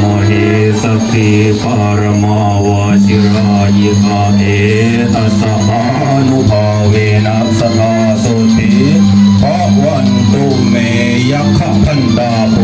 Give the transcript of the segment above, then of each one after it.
มหิสพีปารมาวาชิรายิกาเอตัสสานุภาเวนัสตาสุติภวันตุเมยักขพันดาภ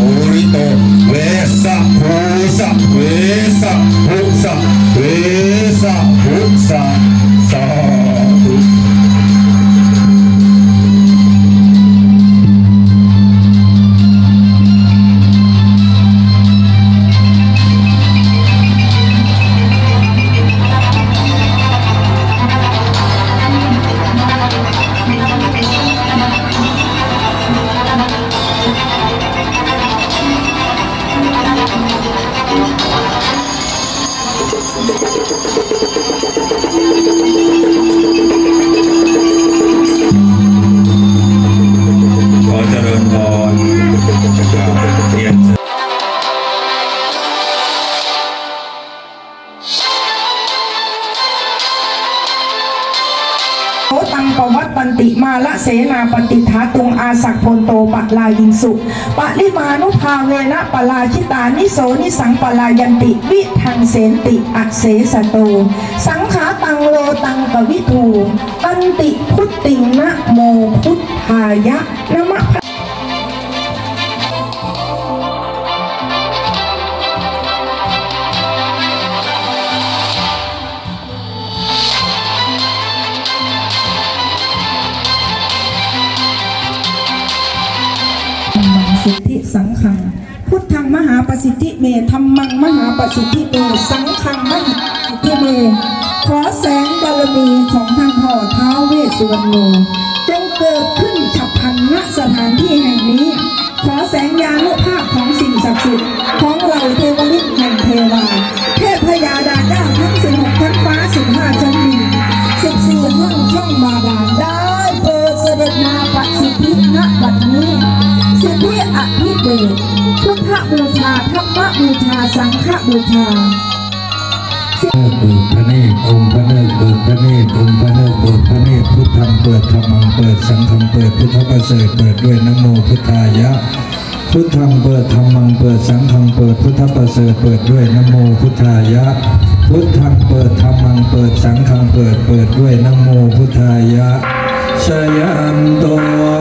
โคตังปวัตปันติมาละเสนาปฏิทาตุงอาศักพลโตปะลายิงสุปะลิมานุภาเวนะปลาชิตานิโสนิสังปลายันติวิทังเสนติอักเสสโต สังขาตังโลตังกวิทูปันติพุตติงนะโมพุทธายะนะมะ สิทธิสังขัง พุทธังมหาประสิทธิเมธรรมังมหาประสิทธิเมสังขังมหาประสิทธิเม ขอแสงบารมีของท่านพ่อท้าวเวสสุวรรณโนจงเกิดขึ้นฉับพลันณสถานที่แห่งนี้ ขอแสงยานุภาพของสิ่งศักดิ์สิทธิ์ของเราเท ประสิทธิณบัดนี้สิทธิอภิเดชพุทธบูชาธรรมบูชาสังฆบูชาเปิดพระเนตรองค์พระเนตรเปิดพระเนตรองค์พระเนตรเปิดพระเนตรพุทธังเปิดธรรมังเปิดสังฆังเปิดพุทธประเสริฐเปิดด้วยนโมพุทธายะพุทธังเปิดธรรมังเปิดสังฆังเปิดพุทธประเสริฐเปิดด้วยนโมพุทธายะ พุทธังเปิดธรรมังเปิดสังฆังเปิดเปิดด้วยนโมพุทธายะชยันโต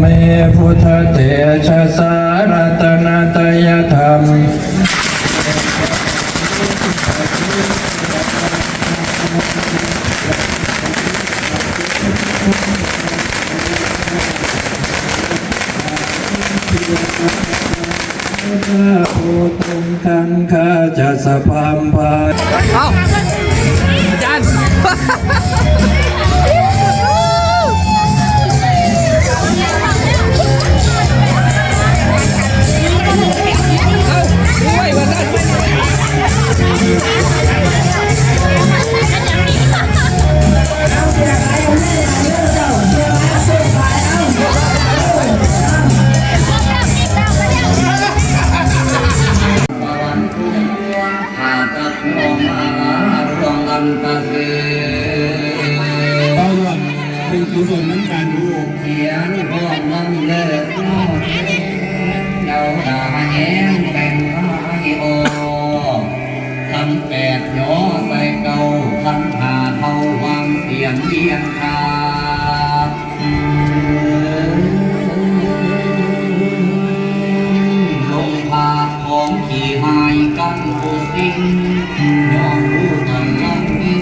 เมพุทธเตชะสารตนตยธรรมข้าภูตุงทังข้าจะสะพัมพาเอาจานข ไม้กันโอสิงดอกผู้กันยังมี